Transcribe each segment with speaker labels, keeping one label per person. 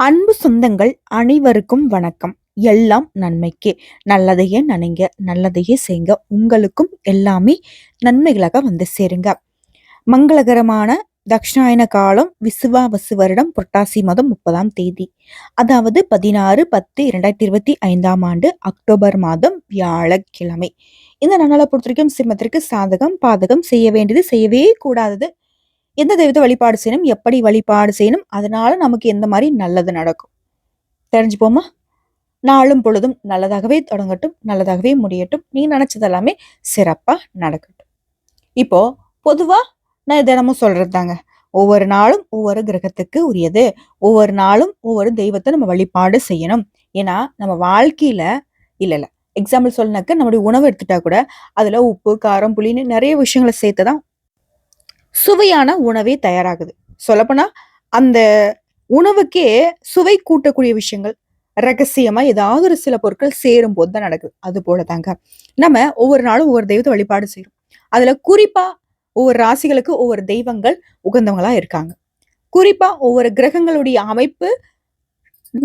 Speaker 1: அன்பு சொந்தங்கள் அனைவருக்கும் வணக்கம். எல்லாம் நன்மைக்கே. நல்லதையே நினைங்க நல்லதையே செய்யுங்க உங்களுக்கும் எல்லாமே நன்மைகளாக வந்து சேருங்க. மங்களகரமான தக்ஷாயன காலம் விசுவாவசு வருடம் புரட்டாசி மாதம் முப்பதாம் தேதி. அதாவது பதினாறு பத்து இரண்டாயிரத்தி இருபத்தி ஐந்தாம் ஆண்டு அக்டோபர் மாதம் வியாழக்கிழமை. இந்த நாளை பொறுத்த வரைக்கும் சிம்மத்திற்கு சாதகம் பாதகம் செய்ய வேண்டியது செய்யவே கூடாதது. எந்த தெய்வத்தை வழிபாடு செய்யணும் எப்படி வழிபாடு செய்யணும் அதனால நமக்கு எந்த மாதிரி நல்லது நடக்கும். தெரிஞ்சுப்போமா? நாளும் பொழுதும் நல்லதாகவே தொடங்கட்டும் நல்லதாகவே முடியட்டும். நீ நினைச்சது எல்லாமே சிறப்பாக நடக்கட்டும். இப்போ பொதுவாக நான் தினமும் சொல்கிறது தாங்க. ஒவ்வொரு நாளும் ஒவ்வொரு கிரகத்துக்கு உரியது. ஒவ்வொரு நாளும் ஒவ்வொரு தெய்வத்தை நம்ம வழிபாடு செய்யணும். ஏன்னா நம்ம வாழ்க்கையில் இல்லை இல்லை எக்ஸாம்பிள் சொல்லினாக்க நம்மளுடைய உணவு எடுத்துட்டா கூட அதில் உப்பு காரம் புளின்னு நிறைய விஷயங்களை சேர்த்து தான் சுவையான உணவே தயாராகுது. சொல்லப்போனா அந்த உணவுக்கே சுவை கூட்டக்கூடிய விஷயங்கள் ரகசியமா ஏதாவது ஒரு சில பொருட்கள் சேரும் போது தான் நடக்குது. அது போல தாங்க. நம்ம ஒவ்வொரு நாளும் ஒவ்வொரு தெய்வத்தை வழிபாடு செய்யறோம் அதுல குறிப்பா ஒவ்வொரு ராசிகளுக்கு ஒவ்வொரு தெய்வங்கள் உகந்தவங்களா இருக்காங்க. குறிப்பா ஒவ்வொரு கிரகங்களுடைய அமைப்பு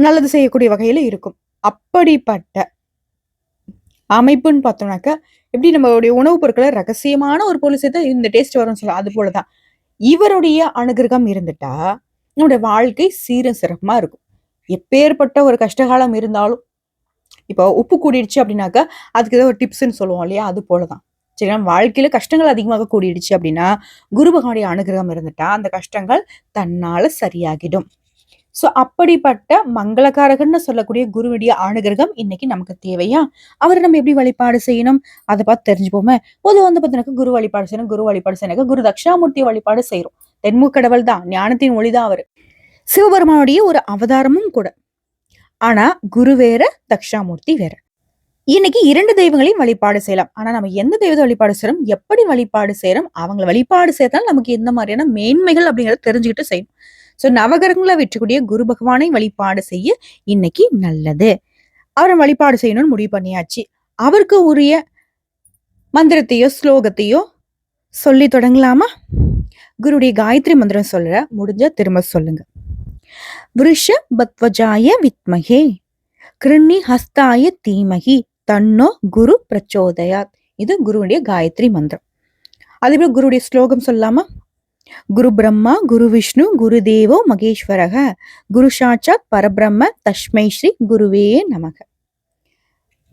Speaker 1: நல்லது செய்யக்கூடிய வகையில இருக்கும். அப்படிப்பட்ட அமைப்புன்னு பார்த்தோம்னாக்க எப்படி நம்மளுடைய உணவுப் பொருட்களை ரகசியமான ஒரு பொருள் இந்த டேஸ்ட் வரும்னு சொல்லலாம் அது போலதான். இவருடைய அனுகிரகம் இருந்துட்டா நம்முடைய வாழ்க்கை சீரும் சிறப்புமா இருக்கும். எப்பேற்பட்ட ஒரு கஷ்டகாலம் இருந்தாலும் இப்போ உப்பு கூடிடுச்சு அப்படின்னாக்கா அதுக்கு ஏதோ ஒரு டிப்ஸ்ன்னு சொல்லுவோம் இல்லையா? அது போலதான். சரி நம்ம வாழ்க்கையில கஷ்டங்கள் அதிகமாக கூடிடுச்சு அப்படின்னா குரு பகவானுடைய அனுகிரகம் இருந்துட்டா அந்த கஷ்டங்கள் தன்னால சரியாகிடும். ஸோ அப்படிப்பட்ட மங்களகாரகன்னு சொல்லக்கூடிய குருவுடைய ஆணுகிரகம் இன்னைக்கு நமக்கு தேவையா? அவரை நம்ம எப்படி வழிபாடு செய்யணும்? அதை பார்த்து தெரிஞ்சுப்போமே. பொதுவாக வந்து பார்த்தீங்கன்னா குரு வழிபாடு செய்யணும் குரு வழிபாடு செய்யணும் குரு தட்சிணாமூர்த்தி வழிபாடு செய்யறோம். தென்முக்கடவுள் தான் ஞானத்தின் ஒளிதான் அவர். சிவபெருமானுடைய ஒரு அவதாரமும் கூட. ஆனா குரு வேற தக்ஷாமூர்த்தி வேற. இன்னைக்கு இரண்டு தெய்வங்களையும் வழிபாடு செய்யலாம். ஆனா நம்ம எந்த தெய்வத்தை வழிபாடு செய்யறோம்? எப்படி வழிபாடு செய்யறோம்? அவங்களை வழிபாடு செய்யறதால நமக்கு எந்த மாதிரியான மேன்மைகள் அப்படிங்கறத தெரிஞ்சுக்கிட்டு செய்யணும். ஸோ நவகரங்களை வெற்றக்கூடிய குரு பகவானை வழிபாடு செய்ய இன்னைக்கு நல்லது. அவரை வழிபாடு செய்யணும்னு முடிவு பண்ணியாச்சு. அவருக்கு உரிய மந்திரத்தையோ ஸ்லோகத்தையோ சொல்லி தொடங்கலாமா? குருடைய காயத்ரி மந்திரம் சொல்ற முடிஞ்ச திரும்ப சொல்லுங்க. விருஷ பத்வஜாய வித்மகே கிருண்ணி ஹஸ்தாய தீமகி தன்னோ குரு பிரச்சோதயாத். இது குருவுடைய காயத்ரி மந்திரம். அதே போல குருடைய ஸ்லோகம் சொல்லாமா குரு பிரம்மா குரு விஷ்ணு குரு தேவோ மகேஸ்வரக. குரு சாட்சாத் பரபிரம்ம தஷ்மை ஸ்ரீ குருவே நமக.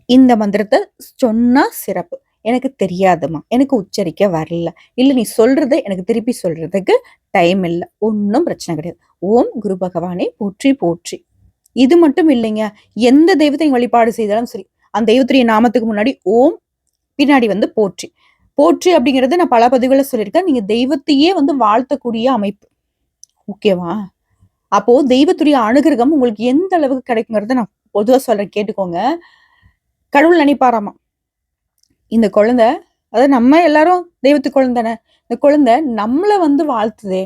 Speaker 1: இந்த மந்திரத்தை சொன்னா சிறப்பு. எனக்கு தெரியாதுமா எனக்கு உச்சரிக்க வரல. இல்ல நீ சொல்றத எனக்கு திருப்பி சொல்றதுக்கு டைம் இல்லை. ஒன்றும் பிரச்சனை கிடையாது. ஓம் குரு பகவானே போற்றி போற்றி. இது மட்டும் இல்லைங்க. எந்த தெய்வத்தை வழிபாடு செய்தாலும் சரி அந்த தெய்வத்துடைய நாமத்துக்கு முன்னாடி ஓம் பின்னாடி வந்து போற்றி. போற்றி அப்படிங்கிறது நான் பல பதிவுகளை சொல்லியிருக்கேன். நீங்க தெய்வத்தையே வந்து வாழ்த்தக்கூடிய அமைப்பு. ஓகேவா அப்போ தெய்வத்துடைய அனுகிரகம் உங்களுக்கு எந்த அளவுக்கு கிடைக்குங்கிறத நான் பொதுவாக சொல்றேன். கேட்டுக்கோங்க. கடவுள் நினைப்பாராமா? இந்த குழந்தை அதாவது நம்ம எல்லாரும் தெய்வத்து குழந்தைன இந்த குழந்தை நம்மளை வந்து வாழ்த்துதே.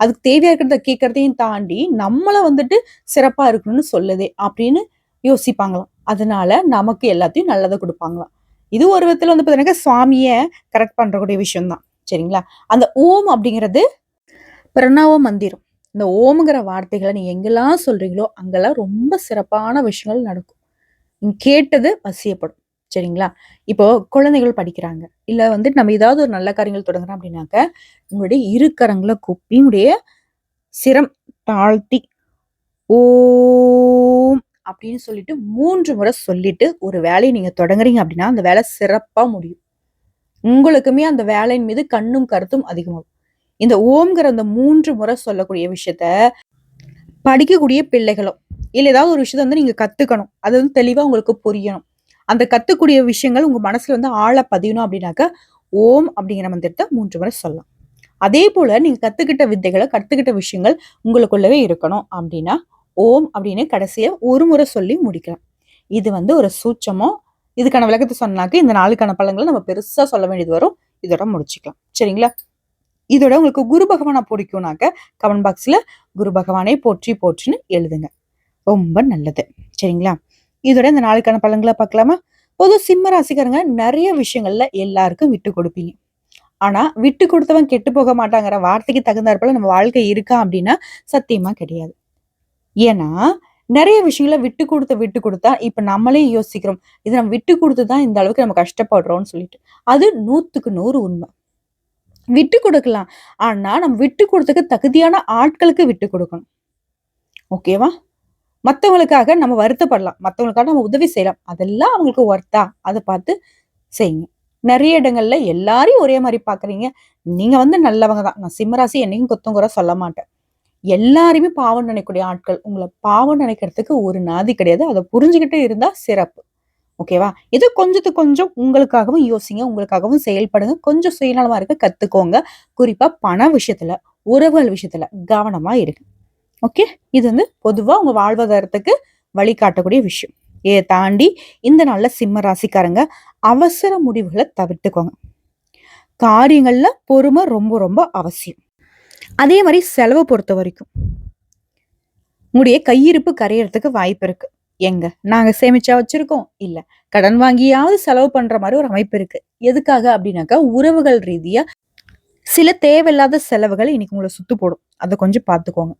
Speaker 1: அதுக்கு தேவையா இருக்கிறத கேட்கறதையும் தாண்டி நம்மளை வந்துட்டு சிறப்பா இருக்கணும்னு சொல்லுதே அப்படின்னு யோசிப்பாங்களாம். அதனால நமக்கு எல்லாத்தையும் நல்லதை கொடுப்பாங்களாம். இது ஒரு விதத்தில் வந்து பார்த்தீங்கன்னா சுவாமியை கரெக்ட் பண்ணுறக்கூடிய விஷயம் தான் சரிங்களா? அந்த ஓம் அப்படிங்கிறது பிரணவ மந்திரம். இந்த ஓம்ங்கிற வார்த்தைகளை நீங்கள் எங்கெல்லாம் சொல்கிறீங்களோ அங்கெல்லாம் ரொம்ப சிறப்பான விஷயங்கள் நடக்கும். கேட்டது வசியப்படும். சரிங்களா? இப்போ குழந்தைகள் படிக்கிறாங்க. இல்லை வந்து நம்ம ஏதாவது ஒரு நல்ல காரியங்கள் தொடங்குறோம் அப்படின்னாக்க உங்களுடைய இருக்கரங்களை கரங்களை உங்களுடைய சிரம் தாழ்த்தி ஓம் அப்படின்னு சொல்லிட்டு மூன்று முறை சொல்லிட்டு ஒரு வேலையை நீங்க தொடங்குறீங்க அப்படின்னா அந்த வேலை சிறப்பா முடியும். உங்களுக்குமே அந்த வேலையின் மீது கண்ணும் கருத்தும் அதிகமாகும். இந்த ஓம்ங்கிற அந்த மூன்று முறை சொல்லக்கூடிய விஷயத்த படிக்கக்கூடிய பிள்ளைகளும் இல்லை ஏதாவது ஒரு விஷயத்த வந்து நீங்க கத்துக்கணும். அது வந்து தெளிவா உங்களுக்கு புரியணும். அந்த கத்துக்கூடிய விஷயங்கள் உங்க மனசுல வந்து ஆழ பதியணும் அப்படின்னாக்க ஓம் அப்படிங்கிற மந்திரத்தை மூன்று முறை சொல்லலாம். அதே போல நீங்க கத்துக்கிட்ட வித்தைகளை கத்துக்கிட்ட விஷயங்கள் உங்களுக்குள்ளவே இருக்கணும் அப்படின்னா ஓம் அப்படின்னு கடைசியை ஒரு முறை சொல்லி முடிக்கலாம். இது வந்து ஒரு சூட்சமோ இதுக்கான விளக்கத்தை சொன்னாக்க இந்த நாளுக்கான பழங்களை நம்ம பெருசா சொல்ல வேண்டியது வரும். இதோட முடிச்சுக்கலாம். சரிங்களா? இதோட உங்களுக்கு குரு பகவானை பிடிக்கும்னாக்க கமெண்ட் பாக்ஸ்ல குரு பகவானை போற்றி போற்றின்னு எழுதுங்க. ரொம்ப நல்லது. சரிங்களா? இதோட இந்த நாளுக்கான பழங்களை பார்க்கலாமா? பொது சிம்ம ராசிக்காரங்க நிறைய விஷயங்கள்ல எல்லாருக்கும் விட்டு கொடுப்பீங்க. ஆனா விட்டு கொடுத்தவன் கெட்டு போக மாட்டாங்கிற வார்த்தைக்கு தகுந்தாற்போல நம்ம வாழ்க்கை இருக்கா அப்படின்னா சத்தியமா கிடையாது. ஏன்னா நிறைய விஷயங்கள விட்டு கொடுத்து விட்டு கொடுத்தா இப்போ நம்மளே யோசிக்கிறோம் இதை நம்ம விட்டு கொடுத்து தான் இந்த அளவுக்கு நம்ம கஷ்டப்படுறோம்னு சொல்லிட்டு. அது நூற்றுக்கு நூறு உண்மை. விட்டு கொடுக்கலாம். ஆனால் நம்ம விட்டு கொடுத்ததுக்கு தகுதியான ஆட்களுக்கு விட்டு கொடுக்கணும். ஓகேவா மற்றவங்களுக்காக நம்ம வருத்தப்படலாம். மற்றவங்களுக்காக நம்ம உதவி செய்யலாம். அதெல்லாம் அவங்களுக்கு ஒர்த்தா அதை பார்த்து செய்யுங்க. நிறைய இடங்கள்ல எல்லாரையும் ஒரே மாதிரி பார்க்குறீங்க. நீங்கள் வந்து நல்லவங்க தான். நான் சிம்மராசி என்னைக்கும் குத்தம் சொல்ல மாட்டேன். எல்லாருமே பாவம் நினைக்கக்கூடிய ஆட்கள். உங்களை பாவம் நினைக்கிறதுக்கு ஒரு நாதி கிடையாது. அதை புரிஞ்சுக்கிட்டு இருந்தா சிறப்பு. ஓகேவா இது கொஞ்சத்துக்கு கொஞ்சம் உங்களுக்காகவும் யோசிங்க. உங்களுக்காகவும் செயல்படுங்க. கொஞ்சம் சுயநலமா இருக்க கத்துக்கோங்க. குறிப்பா பண விஷயத்துல உறவுகள் விஷயத்துல கவனமா இருங்க. ஓகே இது வந்து பொதுவா உங்க வாழ்வாதாரத்துக்கு வழிகாட்டக்கூடிய விஷயம். இதை தாண்டி இந்த நாளில் சிம்ம ராசிக்காரங்க அவசர முடிவுகளை தவிர்த்துக்கோங்க. காரியங்கள்ல பொறுமை ரொம்ப ரொம்ப அவசியம். அதே மாதிரி செலவை பொறுத்த வரைக்கும். உங்களுடைய கையிருப்பு கரையறதுக்கு வாய்ப்பு இருக்கு. எங்க? நாங்க சேமிச்சா வச்சிருக்கோம். இல்ல. கடன் வாங்கியாவது செலவு பண்ற மாதிரி ஒரு அமைப்பு இருக்கு. எதுக்காக அப்படின்னாக்கா உறவுகள் ரீதியா சில தேவையில்லாத செலவுகள் இன்னைக்கு உங்களை சுத்து போடும். அதை கொஞ்சம் பார்த்துக்கோங்க.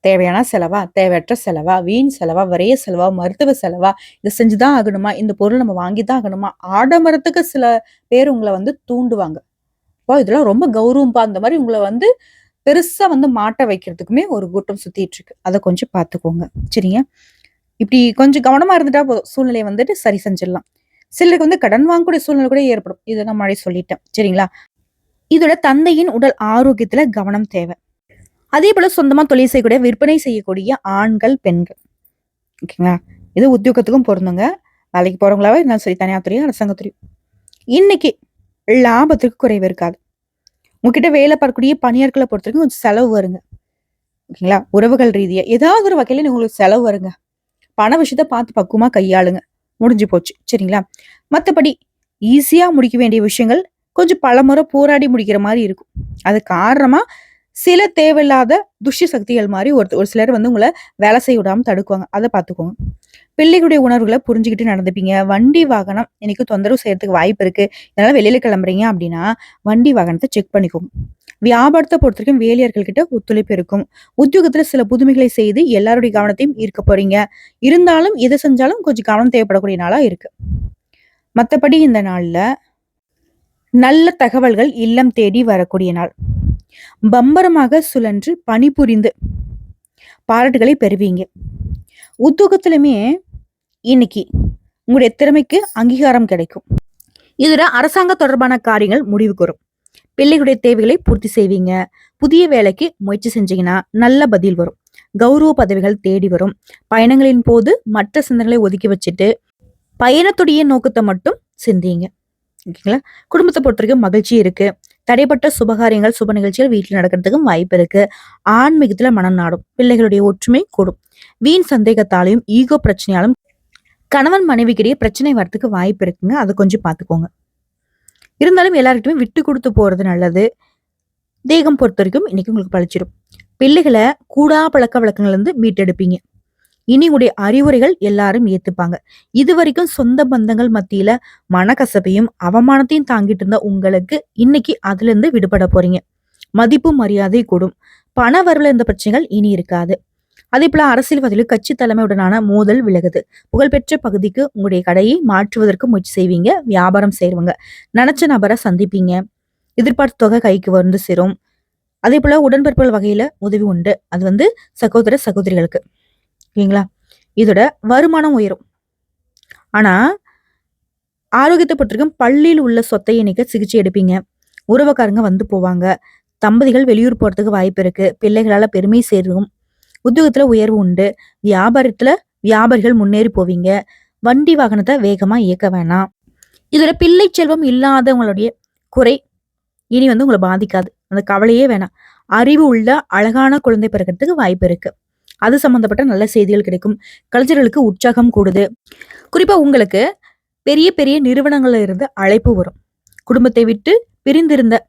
Speaker 1: தேவையான செலவா? தேவையற்ற செலவா? வீண் செலவா? விரைய செலவா? மருத்துவ செலவா? இதை செஞ்சுதான் ஆகணுமா? இந்த பொருள் நம்ம வாங்கி தான் ஆகணுமா? ஆடம்பரத்துக்கு சில பேர் உங்களை வந்து தூண்டுவாங்க. இப்போ இதெல்லாம் ரொம்ப கௌரவம்பா அந்த மாதிரி உங்களை வந்து பெருசா வந்து மாட்ட வைக்கிறதுக்குமே ஒரு கூட்டம் சுத்திட்டு இருக்கு. அதை கொஞ்சம் பார்த்துக்கோங்க சரிங்க? இப்படி கொஞ்சம் கவனமா இருந்துட்டா போதும். சூழ்நிலையை வந்துட்டு சரி செஞ்சிடலாம். சிலருக்கு வந்து கடன் வாங்கக்கூடிய சூழ்நிலை கூட ஏற்படும். இதை நான் முன்னாடி சொல்லிட்டேன். சரிங்களா? இதோட தந்தையின் உடல் ஆரோக்கியத்துல கவனம் தேவை. அதே போல சொந்தமா தொழில் செய்யக்கூடிய விற்பனை செய்யக்கூடிய ஆண்கள் பெண்கள். ஓகேங்களா? இது உத்தியோகத்துக்கும் பொருந்துங்க. வேலைக்கு போறவங்களாவே இருந்தாலும் சரி தனியார் துறையும் அரசாங்கத்துறையும் இன்னைக்கு லாபத்துக்கு குறைவு இருக்காது. உங்ககிட்ட வேலை பார்க்கக்கூடிய பணியாட்களை பொறுத்த வரைக்கும் கொஞ்சம் செலவு வருங்க. ஓகேங்களா? உறவுகள் ரீதியா ஏதாவது ஒரு வகையில உங்களுக்கு செலவு வருங்க. பண விஷயத்த பார்த்து பக்குவமா கையாளுங்க. முடிஞ்சு போச்சு. சரிங்களா? மற்றபடி ஈஸியா முடிக்க வேண்டிய விஷயங்கள் கொஞ்சம் பலமுறை போராடி முடிக்கிற மாதிரி இருக்கும். அது காரணமா சில தேவையில்லாத துஷ்ய சக்திகள் மாதிரி ஒரு ஒரு சிலர் வந்து உங்களை வேலை செய்ய விடாம தடுக்குவாங்க. அதை பார்த்துக்கோங்க. பிள்ளைகளுடைய உணர்வுகளை புரிஞ்சுக்கிட்டு நடந்துப்பீங்க. வண்டி வாகனம் இன்னைக்கு தொந்தரவு செய்யறதுக்கு வாய்ப்பு இருக்கு. இதனால வெளியில கிளம்புறீங்க அப்படின்னா வண்டி வாகனத்தை செக் பண்ணிக்கோங்க. வியாபாரத்தை பொறுத்த வரைக்கும் கிட்ட ஒத்துழைப்பு இருக்கும். உத்தியோகத்துல சில புதுமைகளை செய்து எல்லாருடைய கவனத்தையும் ஈர்க்க போறீங்க. இருந்தாலும் எதை செஞ்சாலும் கொஞ்சம் கவனம் தேவைப்படக்கூடிய நாளா இருக்கு. மற்றபடி இந்த நாள்ல நல்ல தகவல்கள் இல்லம் தேடி வரக்கூடிய நாள். பம்பரமாக சுழன்று பணிபுரிந்து பாராட்டுகளை பெறுவீங்க. உத்தியோகத்திலுமே இன்னைக்கு உங்களுடைய திறமைக்கு அங்கீகாரம் கிடைக்கும். இதுல அரசாங்க தொடர்பான காரியங்கள் முடிவுக்கு வரும். பிள்ளைகளுடைய தேவைகளை பூர்த்தி செய்வீங்க. புதிய வேலைக்கு முயற்சி செஞ்சீங்கன்னா நல்ல பதில் வரும். கௌரவ பதவிகள் தேடி வரும். பயணங்களின் போது மற்ற சிந்தனைகளை ஒதுக்கி வச்சுட்டு பயணத்துடைய நோக்கத்தை மட்டும் சிந்திங்க. ஓகேங்களா? குடும்பத்தை பொறுத்த வரைக்கும் மகிழ்ச்சி இருக்கு. தடைப்பட்ட சுபகாரியங்கள் சுப நிகழ்ச்சிகள் வீட்டில் நடக்கிறதுக்கும் வாய்ப்பு இருக்கு. ஆன்மீகத்துல மனம் நாடும் பிள்ளைகளுடைய ஒற்றுமை கூடும். வீண் சந்தேகத்தாலையும் ஈகோ பிரச்சனையாலும் கணவன் மனைவிக்கிடையே பிரச்சனை வரதுக்கு வாய்ப்பு இருக்குங்க. அதை கொஞ்சம் பார்த்துக்கோங்க. இருந்தாலும் எல்லாருக்கிட்டுமே விட்டு கொடுத்து போறது நல்லது. தேகம் பொறுத்த வரைக்கும் இன்னைக்கு உங்களுக்கு பழிச்சிடும் பிள்ளைகளை கூடா பழக்க வழக்கங்கள்ல இருந்து மீட்டெடுப்பீங்க. இனி உடைய அறிவுரைகள் எல்லாரும் ஏத்துப்பாங்க. இது வரைக்கும் சொந்த பந்தங்கள் மத்தியில மனக்கசப்பையும் அவமானத்தையும் தாங்கிட்டு இருந்த உங்களுக்கு இன்னைக்கு அதுல இருந்து விடுபட போறீங்க. மதிப்பு மரியாதை கூடும். பண வரல இந்த பிரச்சனைகள் இனி இருக்காது. அதே போல அரசியல்வாதிகள் கட்சி தலைமையுடனான மோதல் விலகுது. புகழ்பெற்ற பகுதிக்கு உங்களுடைய கடையை மாற்றுவதற்கு முயற்சி செய்வீங்க வியாபாரம் செய்வங்க நினைச்ச நபரை சந்திப்பீங்க. எதிர்பார்த்த தொகை கைக்கு வந்து சேரும். அதே போல உடன்பிறப்புகள் வகையில உதவி உண்டு. அது வந்து சகோதர சகோதரிகளுக்கு. ஓகேங்களா இதோட வருமானம் உயரும். ஆனால் ஆரோக்கியத்தை பொறுத்திருக்கும் பள்ளியில் உள்ள சொத்தை இன்னைக்கு சிகிச்சை எடுப்பீங்க. உறவுக்காரங்க வந்து போவாங்க. தம்பதிகள் வெளியூர் போகிறதுக்கு வாய்ப்பு இருக்கு. பிள்ளைகளால் பெருமை சேரும். உத்தியோகத்தில் உயர்வு உண்டு. வியாபாரத்தில் வியாபாரிகள் முன்னேறி போவீங்க. வண்டி வாகனத்தை வேகமாக இயக்க வேணாம். இதில் பிள்ளை செல்வம் இல்லாதவங்களுடைய குறை இனி வந்து உங்களை பாதிக்காது. அந்த கவலையே வேணாம். அறிவு உள்ள அழகான குழந்தை பிறக்கிறதுக்கு வாய்ப்பு இருக்குது அது சம்பந்தப்பட்ட நல்ல செய்திகள் கிடைக்கும். கலைஞர்களுக்கு உற்சாகம் கூடுது. குறிப்பா உங்களுக்கு பெரிய பெரிய நிறுவனங்கள்ல இருந்து அழைப்பு வரும். குடும்பத்தை விட்டு பிரிந்திருந்த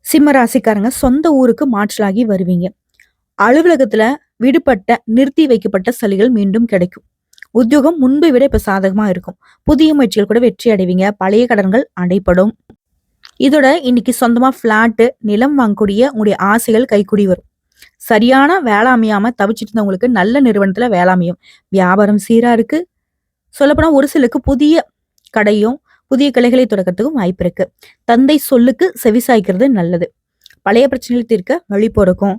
Speaker 1: சிம்ம ராசிக்காரங்க சொந்த ஊருக்கு மாற்றலாகி வருவீங்க. அலுவலகத்துல விடுபட்ட நிறுத்தி வைக்கப்பட்ட சலுகைகள் மீண்டும் கிடைக்கும். உத்தியோகம் முன்பை விட இப்ப சாதகமா இருக்கும். புதிய முயற்சிகள் கூட வெற்றி அடைவீங்க. பழைய கடன்கள் அடைப்படும். இதோட இன்னைக்கு சொந்தமா பிளாட்டு நிலம் வாங்கக்கூடிய உங்களுடைய ஆசைகள் கைக்குடி வரும். சரியான வேலை அமையாம தவிச்சிட்டு இருந்தவங்களுக்கு நல்ல நிறுவனத்துல வேலை அமையும். வியாபாரம் சீரா இருக்கு. சொல்லப்போனா ஒரு சிலருக்கு புதிய கடையும் புதிய கிளைகளை தொடக்கிறதுக்கும் வாய்ப்பு இருக்கு. தந்தை சொல்லுக்கு செவிசாய்க்கிறது நல்லது. பழைய பிரச்சனைகள் தீர்க்க வழி பிறக்கும்.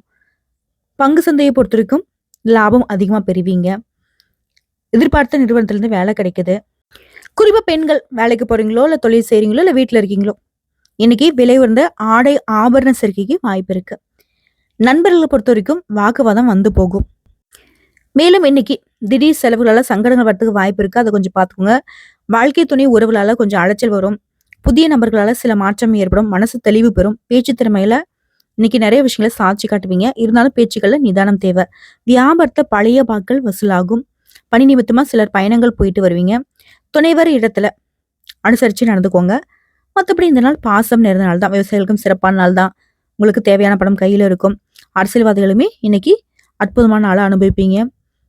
Speaker 1: பங்கு சந்தையை பொறுத்த வரைக்கும் லாபம் அதிகமா பெறுவீங்க. எதிர்பார்த்த நிறுவனத்துலேருந்து வேலை கிடைக்குது. குறிப்பா பெண்கள் வேலைக்கு போறீங்களோ இல்ல தொழில் செய்றீங்களோ இல்ல வீட்டுல இருக்கீங்களோ இன்னைக்கு விலை உயர்ந்த ஆடை ஆபரண சேர்க்கைக்கு வாய்ப்பு இருக்கு. நண்பர்களை பொறுத்த வரைக்கும் வாக்குவாதம் வந்து போகும். மேலும் இன்னைக்கு திடீர் செலவுகளால் சங்கடங்கள் வரதுக்கு வாய்ப்பு இருக்கு. அதை கொஞ்சம் பார்த்துக்கோங்க. வாழ்க்கை துணை உறவுகளால் கொஞ்சம் அலைச்சல் வரும். புதிய நபர்களால் சில மாற்றம் ஏற்படும். மனசு தெளிவு பெறும். பேச்சு திறமையில இன்னைக்கு நிறைய விஷயங்களை சாட்சி காட்டுவீங்க. இருந்தாலும் பேச்சுக்கள்ல நிதானம் தேவை. வியாபாரத்தை பழைய பாக்கள் வசூலாகும். பணி நிமித்தமா சிலர் பயணங்கள் போயிட்டு வருவீங்க. துணைவர் இடத்துல அனுசரிச்சு நடந்துக்கோங்க. மற்றபடி இந்த நாள் பாசம் நிறைந்த நாள் தான் விவசாயிகளுக்கும் சிறப்பான நாள் தான் உங்களுக்கு தேவையான படம் கையில் இருக்கும். அரசியல்வாதிகளுமே இன்னைக்கு அற்புதமான ஆளை அனுபவிப்பீங்க.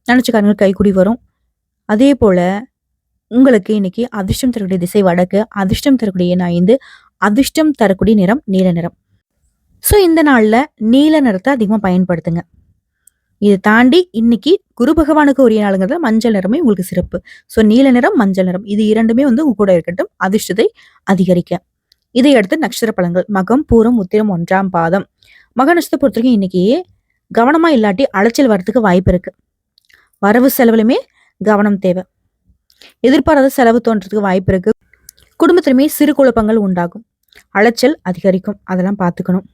Speaker 1: நினைச்ச கைக்குடி வரும். அதே போல் உங்களுக்கு இன்னைக்கு அதிர்ஷ்டம் தரக்கூடிய திசை வடக்கு அதிர்ஷ்டம் தரக்கூடிய எண் ஐந்து அதிர்ஷ்டம் தரக்கூடிய நிறம் நீல நிறம். ஸோ இந்த நாளில் நீல நிறத்தை அதிகமாக பயன்படுத்துங்க. இதை தாண்டி இன்னைக்கு குரு பகவானுக்கு உரிய நாளுங்கிறதுல மஞ்சள் நிறமே உங்களுக்கு சிறப்பு. ஸோ நீல நிறம் மஞ்சள் நிறம் இது இரண்டுமே வந்து உங்க கூட இருக்கட்டும். அதிர்ஷ்டத்தை அதிகரிக்க. இதையடுத்து நட்சத்திர பலன்கள். மகம் பூரம் உத்திரம் ஒன்றாம் பாதம். மக நட்சத்திரத்தை பொறுத்த வரைக்கும் இன்னைக்கு கவனமா இல்லாட்டி அலைச்சல் வர்றதுக்கு வாய்ப்பு இருக்கு. வரவு செலவுலையுமே கவனம் தேவை. எதிர்பாராத செலவு தோன்றதுக்கு வாய்ப்பு இருக்கு. குடும்பத்திலுமே சிறு குழப்பங்கள் உண்டாகும். அலைச்சல் அதிகரிக்கும். அதெல்லாம் பார்த்துக்கணும்.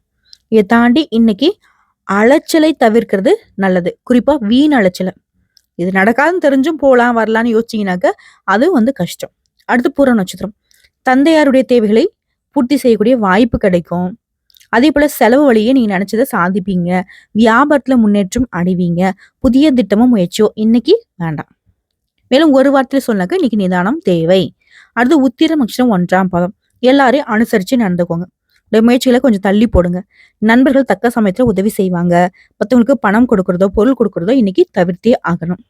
Speaker 1: இதை தாண்டி இன்னைக்கு அலைச்சலை தவிர்க்கிறது நல்லது. குறிப்பா வீண் அலைச்சலை. இது நடக்காதுன்னு தெரிஞ்சும் போகலாம் வரலான்னு யோசிச்சிங்கனாக்க அது வந்து கஷ்டம். அடுத்து பூர நட்சத்திரம். தந்தையாருடைய தேவைகளை பூர்த்தி செய்யக்கூடிய வாய்ப்பு கிடைக்கும். அதே போல செலவு வழியே நீங்க நினைச்சதை சாதிப்பீங்க. வியாபாரத்துல முன்னேற்றம் அடைவீங்க. புதிய திட்டமும் முயற்சியோ இன்னைக்கு வேண்டாம். மேலும் ஒரு வாரத்தில் சொன்னாக்க இன்னைக்கு நிதானம் தேவை. அடுத்து உத்திரம் அக்ஷரம் ஒன்றாம் பதம் எல்லாரையும் அனுசரிச்சு நடந்துக்கோங்க. உடைய முயற்சிகளை கொஞ்சம் தள்ளி போடுங்க. நண்பர்கள் தக்க சமயத்துல உதவி செய்வாங்க. மற்றவங்களுக்கு பணம் கொடுக்கறதோ பொருள் கொடுக்கறதோ இன்னைக்கு தவிர்த்தே ஆகணும்.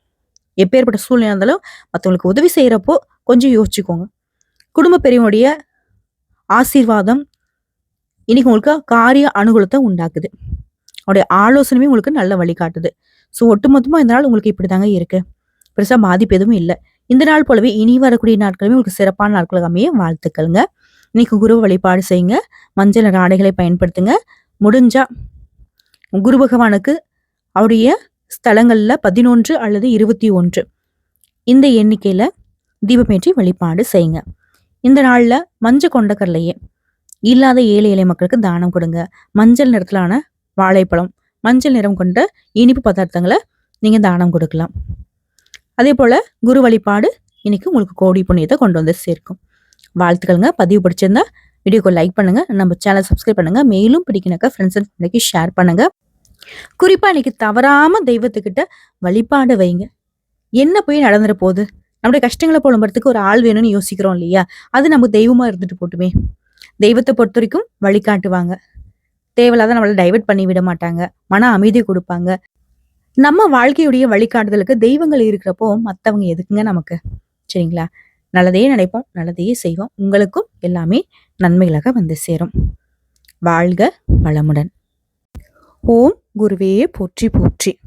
Speaker 1: எப்பேற்பட்ட சூழ்நிலை இருந்தாலும் மற்றவங்களுக்கு உதவி செய்யறப்போ கொஞ்சம் யோசிச்சுக்கோங்க. குடும்ப பெரியவனுடைய ஆசீர்வாதம் இன்னைக்கு உங்களுக்கு காரிய அனுகூலத்தை உண்டாக்குது. அவருடைய ஆலோசனையுமே உங்களுக்கு நல்ல வழிகாட்டுது ஸோ ஒட்டுமொத்தமாக இந்த நாள் உங்களுக்கு இப்படி தாங்க இருக்கு. பெருசாக பாதிப்பு எதுவும் இல்லை. இந்த நாள் போலவே இனி வரக்கூடிய நாட்களுமே உங்களுக்கு சிறப்பான நாட்களாக அமைய வாழ்த்துக்கள்ங்க. இன்னைக்கு குரு வழிபாடு செய்யுங்க. மஞ்சள் ஆடைகளை பயன்படுத்துங்க. முடிஞ்சா குரு பகவானுக்கு அவருடைய ஸ்தலங்களில் பதினொன்று அல்லது இருபத்தி ஒன்று இந்த எண்ணிக்கையில் தீபமேற்றி வழிபாடு செய்யுங்க. இந்த நாள்ல மஞ்சள் கொண்ட இல்லாத ஏழை ஏழை மக்களுக்கு தானம் கொடுங்க. மஞ்சள் நிறத்திலான வாழைப்பழம் மஞ்சள் நிறம் கொண்ட இனிப்பு பதார்த்தங்களை நீங்க தானம் கொடுக்கலாம். அதே போல குரு வழிபாடு இன்னைக்கு உங்களுக்கு கோடி புண்ணியத்தை கொண்டு வந்து சேர்க்கும். வாழ்த்துக்கள்ங்க. பதிவு பிடிச்சிருந்தா வீடியோக்கு லைக் பண்ணுங்க. நம்ம சேனல் சப்ஸ்கிரைப் பண்ணுங்க. மேலும் பிடிக்கணக்கா ஃப்ரெண்ட்ஸ் அண்ட் ஃபேமிலிக்கு ஷேர் பண்ணுங்க. குறிப்பா இன்னைக்கு தவறாம தெய்வத்துக்கிட்ட வழிபாடு வைங்க. என்ன போய் நடந்துட போகுது? நம்முடைய கஷ்டங்களை புலம்புறதுக்கு ஒரு ஆள் வேணும்னு யோசிக்கிறோம் இல்லையா? அது நமக்கு தெய்வமா இருந்துட்டு போட்டுமே. தெய்வத்தை பொறுத்த வரைக்கும் வழிகாட்டுவாங்க. தேவையில்லாத நம்மளை டைவெர்ட் பண்ணி விட மாட்டாங்க. மன அமைதி கொடுப்பாங்க. நம்ம வாழ்க்கையுடைய வழிகாட்டுதலுக்கு தெய்வங்கள் இருக்கிறப்போ மற்றவங்க எதுக்குங்க நமக்கு? சரிங்களா? நல்லதையே நினைப்போம் நல்லதையே செய்வோம். உங்களுக்கும் எல்லாமே நன்மைகளாக வந்து சேரும். வாழ்க வளமுடன். ஓம் குருவே போற்றி போற்றி.